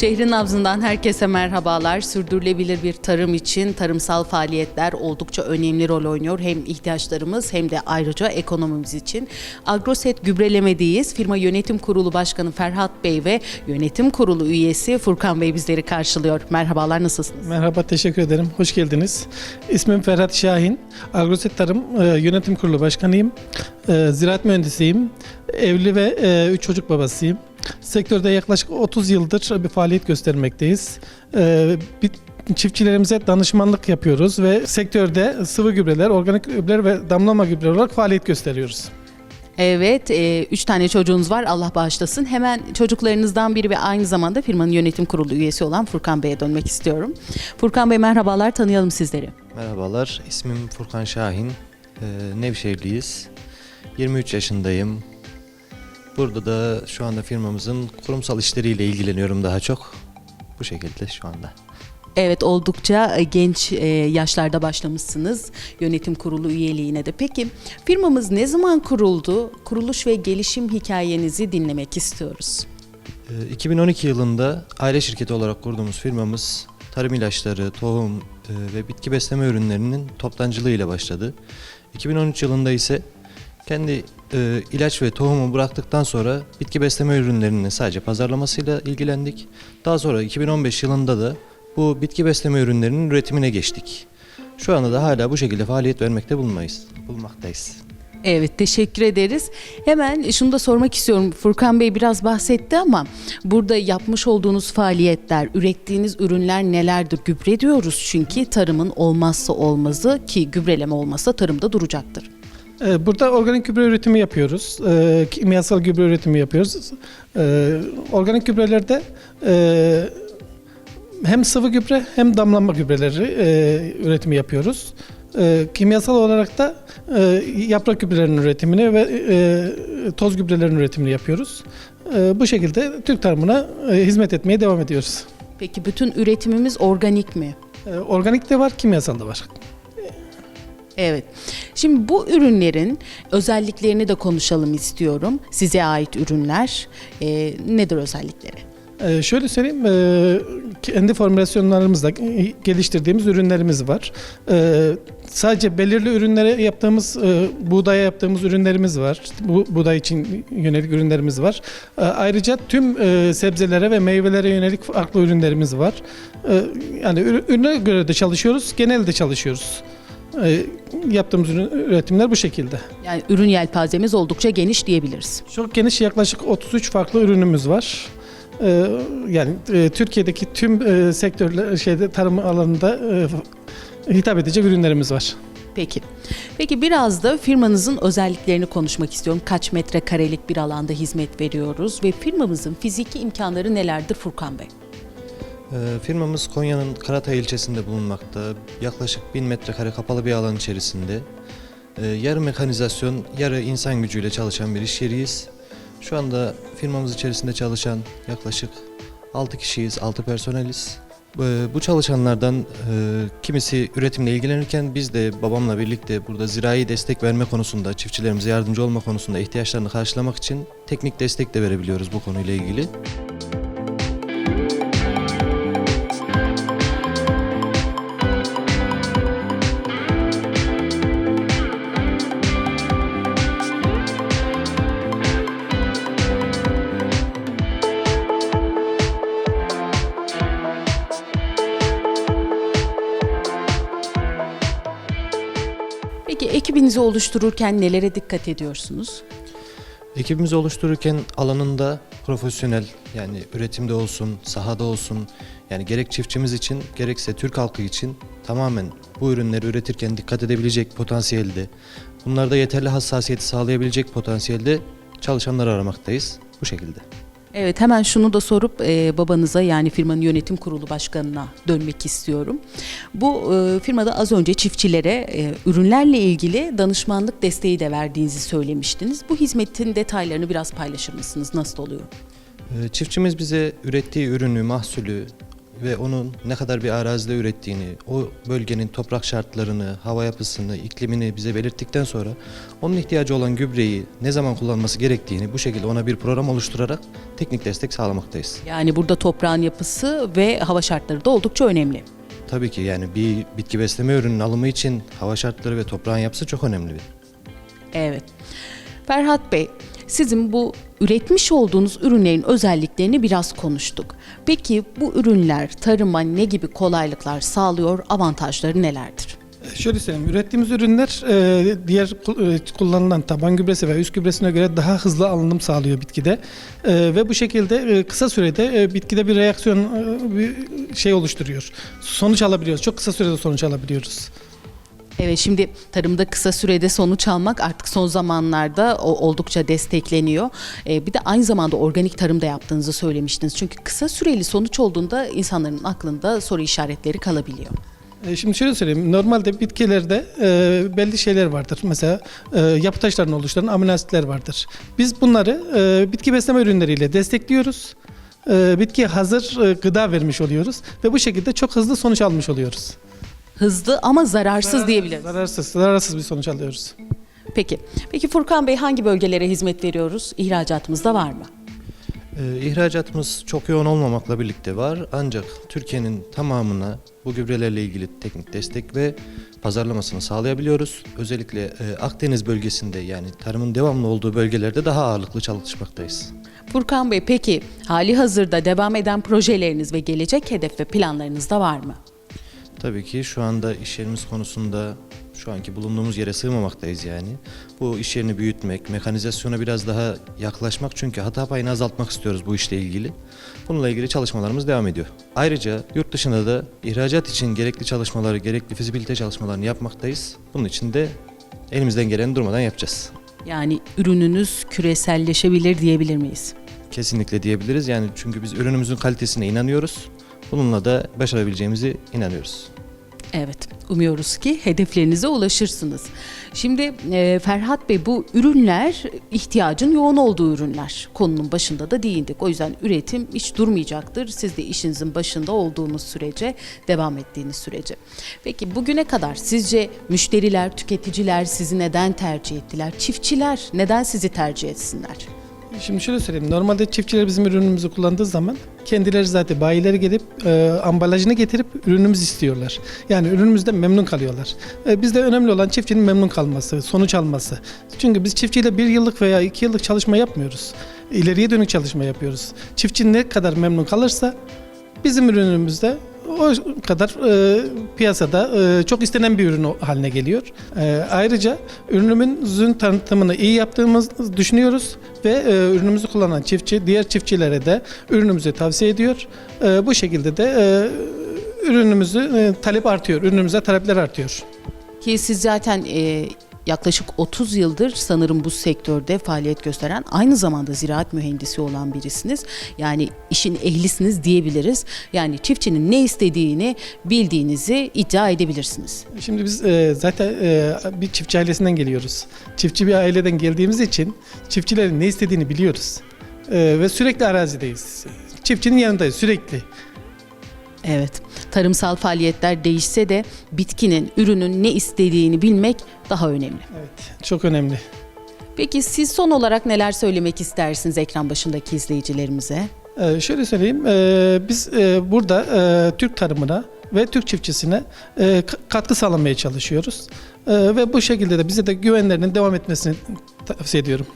Şehrin nabzından herkese merhabalar. Sürdürülebilir bir tarım için tarımsal faaliyetler oldukça önemli rol oynuyor. Hem ihtiyaçlarımız hem de ayrıca ekonomimiz için. Agroset gübrelemedeyiz. Firma Yönetim Kurulu Başkanı Ferhat Bey ve Yönetim Kurulu üyesi Furkan Bey bizleri karşılıyor. Merhabalar nasılsınız? Merhaba, teşekkür ederim. Hoş geldiniz. İsmim Ferhat Şahin. Agroset Tarım e, Yönetim Kurulu Başkanıyım. E, ziraat mühendisiyim. Evli ve 3 çocuk babasıyım. Sektörde yaklaşık 30 yıldır bir faaliyet göstermekteyiz. E, bir Çiftçilerimize danışmanlık yapıyoruz ve sektörde sıvı gübreler, organik gübreler ve damlama gübreler olarak faaliyet gösteriyoruz. Evet, e, üç tane çocuğunuz var. Allah bağışlasın. Hemen çocuklarınızdan biri ve aynı zamanda firmanın yönetim kurulu üyesi olan Furkan Bey'e dönmek istiyorum. Furkan Bey merhabalar, tanıyalım sizleri. Merhabalar, ismim Furkan Şahin. Ee, Nevşehirliyiz. 23 yaşındayım. Burada da şu anda firmamızın kurumsal işleriyle ilgileniyorum daha çok. Bu şekilde şu anda. Evet, oldukça e, genç e, yaşlarda başlamışsınız yönetim kurulu üyeliğine de. Peki firmamız ne zaman kuruldu? Kuruluş ve gelişim hikayenizi dinlemek istiyoruz. Ee, 2012 yılında aile şirketi olarak kurduğumuz firmamız tarım ilaçları, tohum e, ve bitki besleme ürünlerinin toptancılığıyla başladı. 2013 yılında ise kendi e, ilaç ve tohumu bıraktıktan sonra bitki besleme ürünlerinin sadece pazarlamasıyla ilgilendik. Daha sonra 2015 yılında da bu bitki besleme ürünlerinin üretimine geçtik. Şu anda da hala bu şekilde faaliyet vermekte bulunmayız, bulunmaktayız. Evet teşekkür ederiz. Hemen şunu da sormak istiyorum. Furkan Bey biraz bahsetti ama burada yapmış olduğunuz faaliyetler, ürettiğiniz ürünler nelerdir? Gübre diyoruz çünkü tarımın olmazsa olmazı ki gübreleme olmazsa tarımda duracaktır. Ee, Burada organik gübre üretimi yapıyoruz. Ee, Kimyasal gübre üretimi yapıyoruz. Ee, Organik gübrelerde e, hem sıvı gübre hem damlama gübreleri e, üretimi yapıyoruz. Kimyasal olarak da e, yaprak gübrelerinin üretimini ve toz gübrelerin üretimini yapıyoruz. Bu şekilde Türk tarımına hizmet etmeye devam ediyoruz. Peki bütün üretimimiz organik mi? Organik de var, kimyasal da var. Evet. Şimdi bu ürünlerin özelliklerini de konuşalım istiyorum. Size ait ürünler e, nedir özellikleri? Ee, şöyle söyleyeyim, e, kendi formülasyonlarımızla e, geliştirdiğimiz ürünlerimiz var. Ee, sadece belirli ürünlere yaptığımız, e, buğdaya yaptığımız ürünlerimiz var. Bu buğday için yönelik ürünlerimiz var. Ee, ayrıca tüm e, sebzelere ve meyvelere yönelik farklı ürünlerimiz var. Ee, yani ürü- ürüne göre de çalışıyoruz, genelde çalışıyoruz. Ee, yaptığımız ürün, üretimler bu şekilde. Yani ürün yelpazemiz oldukça geniş diyebiliriz. Çok geniş yaklaşık 33 farklı ürünümüz var. Ee, yani e, Türkiye'deki tüm e, sektörler şeyde tarım alanında e, hitap edecek ürünlerimiz var. Peki. Peki biraz da firmanızın özelliklerini konuşmak istiyorum. Kaç metrekarelik bir alanda hizmet veriyoruz ve firmamızın fiziki imkanları nelerdir Furkan Bey? Ee, Firmamız Konya'nın Karatay ilçesinde bulunmakta. Yaklaşık 1000 metrekare kapalı bir alan içerisinde. Ee, Yarı mekanizasyon, yarı insan gücüyle çalışan bir iş yeriyiz. Şu anda firmamız içerisinde çalışan yaklaşık 6 kişiyiz, 6 personeliz. Ee, Bu çalışanlardan e, kimisi üretimle ilgilenirken biz de babamla birlikte burada zirai destek verme konusunda, çiftçilerimize yardımcı olma konusunda ihtiyaçlarını karşılamak için teknik destek de verebiliyoruz bu konuyla ilgili. Ekibinizi oluştururken nelere dikkat ediyorsunuz? Ekibimizi oluştururken alanında profesyonel yani üretimde olsun, sahada olsun yani gerek çiftçimiz için gerekse Türk halkı için tamamen bu ürünleri üretirken dikkat edebilecek potansiyelde, bunlarda yeterli hassasiyeti sağlayabilecek potansiyelde çalışanlar aramaktayız bu şekilde. Evet hemen şunu da sorup e, babanıza yani firmanın yönetim kurulu başkanına dönmek istiyorum. Bu e, firmada az önce çiftçilere e, ürünlerle ilgili danışmanlık desteği de verdiğinizi söylemiştiniz. Bu hizmetin detaylarını biraz paylaşır mısınız? Nasıl oluyor? Ee, Çiftçimiz bize ürettiği ürünü, mahsulü ve onun ne kadar bir arazide ürettiğini, o bölgenin toprak şartlarını, hava yapısını, iklimini bize belirttikten sonra onun ihtiyacı olan gübreyi ne zaman kullanması gerektiğini bu şekilde ona bir program oluşturarak teknik destek sağlamaktayız. Yani burada toprağın yapısı ve hava şartları da oldukça önemli. Tabii ki yani bir bitki besleme ürünün alımı için hava şartları ve toprağın yapısı çok önemli. Evet. Ferhat Bey, sizin bu üretmiş olduğunuz ürünlerin özelliklerini biraz konuştuk. Peki bu ürünler tarıma ne gibi kolaylıklar sağlıyor, avantajları nelerdir? Şöyle söyleyeyim, ürettiğimiz ürünler e, diğer e, kullanılan taban gübresi ve üst gübresine göre daha hızlı alınım sağlıyor bitkide. E, ve bu şekilde e, kısa sürede e, bitkide bir reaksiyon, e, bir şey oluşturuyor. Sonuç alabiliyoruz. Çok kısa sürede sonuç alabiliyoruz. Evet şimdi tarımda kısa sürede sonuç almak artık son zamanlarda oldukça destekleniyor. Ee, bir de aynı zamanda organik tarımda yaptığınızı söylemiştiniz. Çünkü kısa süreli sonuç olduğunda insanların aklında soru işaretleri kalabiliyor. E, Şimdi şöyle söyleyeyim. Normalde bitkilerde e, belli şeyler vardır. Mesela e, yapı taşlarını oluşturan amino asitler vardır. Biz bunları e, bitki besleme ürünleriyle destekliyoruz. E, bitkiye hazır e, gıda vermiş oluyoruz ve bu şekilde çok hızlı sonuç almış oluyoruz. Hızlı ama zararsız diyebiliriz. Zararsız, zararsız bir sonuç alıyoruz. Peki. Peki Furkan Bey hangi bölgelere hizmet veriyoruz? İhracatımızda var mı? Ee, İhracatımız çok yoğun olmamakla birlikte var ancak Türkiye'nin tamamına bu gübrelerle ilgili teknik destek ve pazarlamasını sağlayabiliyoruz. Özellikle e, Akdeniz bölgesinde yani tarımın devamlı olduğu bölgelerde daha ağırlıklı çalışmaktayız. Furkan Bey peki hali hazırda devam eden projeleriniz ve gelecek hedef ve planlarınız da var mı? Tabii ki şu anda iş yerimiz konusunda şu anki bulunduğumuz yere sığmamaktayız yani. Bu iş yerini büyütmek, mekanizasyona biraz daha yaklaşmak çünkü hata payını azaltmak istiyoruz bu işle ilgili. Bununla ilgili çalışmalarımız devam ediyor. Ayrıca yurt dışında da ihracat için gerekli çalışmaları, gerekli fizibilite çalışmalarını yapmaktayız. Bunun için de elimizden geleni durmadan yapacağız. Yani ürününüz küreselleşebilir diyebilir miyiz? Kesinlikle diyebiliriz yani çünkü biz ürünümüzün kalitesine inanıyoruz. Bununla da başarabileceğimizi inanıyoruz. Evet, umuyoruz ki hedeflerinize ulaşırsınız. Şimdi e, Ferhat Bey bu ürünler ihtiyacın yoğun olduğu ürünler. Konunun başında da değindik. O yüzden üretim hiç durmayacaktır. Siz de işinizin başında olduğunuz sürece, devam ettiğiniz sürece. Peki bugüne kadar sizce müşteriler, tüketiciler sizi neden tercih ettiler? Çiftçiler neden sizi tercih etsinler? Şimdi şöyle söyleyeyim. Normalde çiftçiler bizim ürünümüzü kullandığı zaman kendileri zaten bayileri gelip e, ambalajını getirip ürünümüzü istiyorlar. Yani ürünümüzden memnun kalıyorlar. E, bizde önemli olan çiftçinin memnun kalması, sonuç alması. Çünkü biz çiftçiyle bir yıllık veya iki yıllık çalışma yapmıyoruz. İleriye dönük çalışma yapıyoruz. Çiftçi ne kadar memnun kalırsa bizim ürünümüzde o kadar e, piyasada e, çok istenen bir ürün haline geliyor. E, ayrıca ürünümüzün tanıtımını iyi yaptığımızı düşünüyoruz ve e, ürünümüzü kullanan çiftçi diğer çiftçilere de ürünümüzü tavsiye ediyor. E, bu şekilde de e, ürünümüzü e, talep artıyor, ürünümüze talepler artıyor. Ki siz zaten e, yaklaşık 30 yıldır sanırım bu sektörde faaliyet gösteren aynı zamanda ziraat mühendisi olan birisiniz. Yani işin ehlisiniz diyebiliriz. Yani çiftçinin ne istediğini bildiğinizi iddia edebilirsiniz. Şimdi biz e, zaten e, bir çiftçi ailesinden geliyoruz. Çiftçi bir aileden geldiğimiz için çiftçilerin ne istediğini biliyoruz. E, ve sürekli arazideyiz. Çiftçinin yanındayız sürekli. Evet, tarımsal faaliyetler değişse de bitkinin, ürünün ne istediğini bilmek daha önemli. Evet, çok önemli. Peki siz son olarak neler söylemek istersiniz ekran başındaki izleyicilerimize? Ee, şöyle söyleyeyim, e, biz e, burada e, Türk tarımına ve Türk çiftçisine e, katkı sağlamaya çalışıyoruz. E, ve bu şekilde de bize de güvenlerinin devam etmesini tavsiye ediyorum.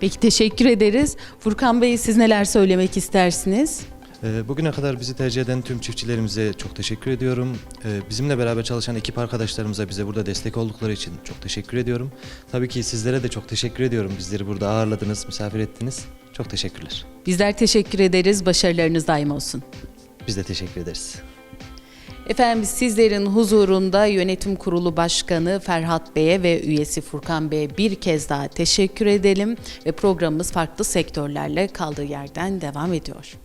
Peki teşekkür ederiz. Furkan Bey siz neler söylemek istersiniz? Ee, Bugüne kadar bizi tercih eden tüm çiftçilerimize çok teşekkür ediyorum. Ee, Bizimle beraber çalışan ekip arkadaşlarımıza bize burada destek oldukları için çok teşekkür ediyorum. Tabii ki sizlere de çok teşekkür ediyorum. Bizleri burada ağırladınız, misafir ettiniz. Çok teşekkürler. Bizler teşekkür ederiz. Başarılarınız daim olsun. Biz de teşekkür ederiz. Efendim sizlerin huzurunda yönetim kurulu başkanı Ferhat Bey'e ve üyesi Furkan Bey'e bir kez daha teşekkür edelim ve programımız farklı sektörlerle kaldığı yerden devam ediyor.